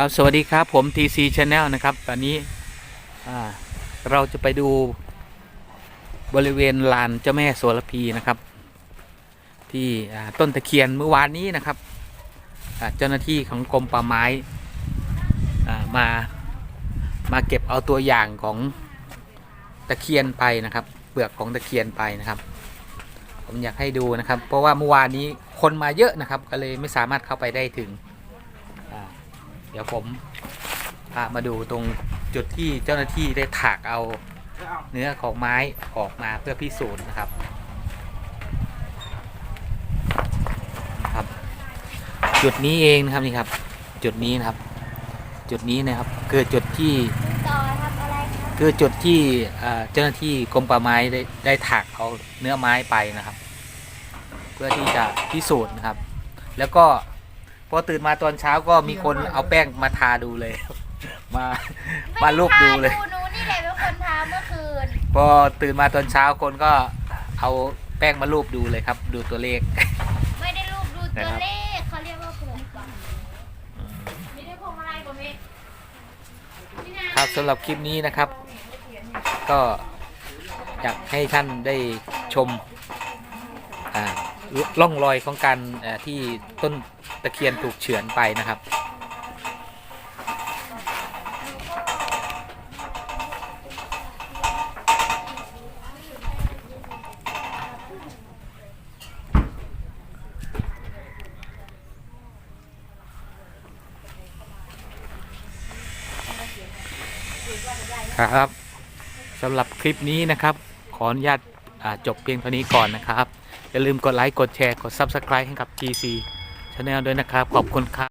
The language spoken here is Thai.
ครับสวัสดีครับผม TC Channel นะครับ ตอนนี้เราจะไปดูบริเวณลานเจ้าแม่โสระพีนะครับ ที่ต้นตะเคียนเมื่อวานนี้นะครับเจ้าหน้าที่ของกรมป่าไม้มามาเก็บเอาตัวอย่างของตะเคียนไปนะครับ เปลือกของตะเคียนไปนะครับ ผมอยากให้ดูนะครับ เพราะว่าเมื่อวานนี้คนมาเยอะนะครับ ก็เลยไม่สามารถเข้าไปได้ถึง เดี๋ยวผมพามาดูตรงจุดที่เจ้าหน้าที่ได้ถากเอาเนื้อของไม้ออกมาเพื่อพิสูจน์นะครับนะครับ จุดนี้เองนะครับนี่ครับ จุดนี้นะครับ จุดนี้นะครับคือจุดที่ต่อทำอะไรครับคือจุดที่เอ่อเจ้าหน้าที่กรมป่าไม้ได้ได้ถากเอาเนื้อไม้ไปนะครับ เพื่อที่จะพิสูจน์นะครับ แล้วก็ พอตื่นมาตอนเช้าก็มีคนเอาแป้งมาทาดูเลย มามาลูบดูเลยไม่ไทาหนูนี่แหละเป็นคนทาเมื่อคืน พอตื่นมาตอนเช้าคนก็เอาแป้งมาลูบดูเลยครับ ดูตัวเลข ไม่ได้รูปดูนะตัวครับเลขเขาเรียกว่าเปลือกก่อนไม่ได้พวงอะไรกว่าเมฆนี่นะครับสำหรับคลิปนี้นะครับ ก็อยากให้ท่านได้ชมอ่า ร่องรอยของการที่ต้นตะเคียนถูกเฉือนไปนะครับครับสำหรับคลิปนี้นะครับ ขออนุญาต จบเพียงเท่านี้ก่อนนะครับ อย่าลืมกดไลค์ กดแชร์ กด Subscribe ให้กับ GC Channel ด้วยนะครับ ขอบคุณครับ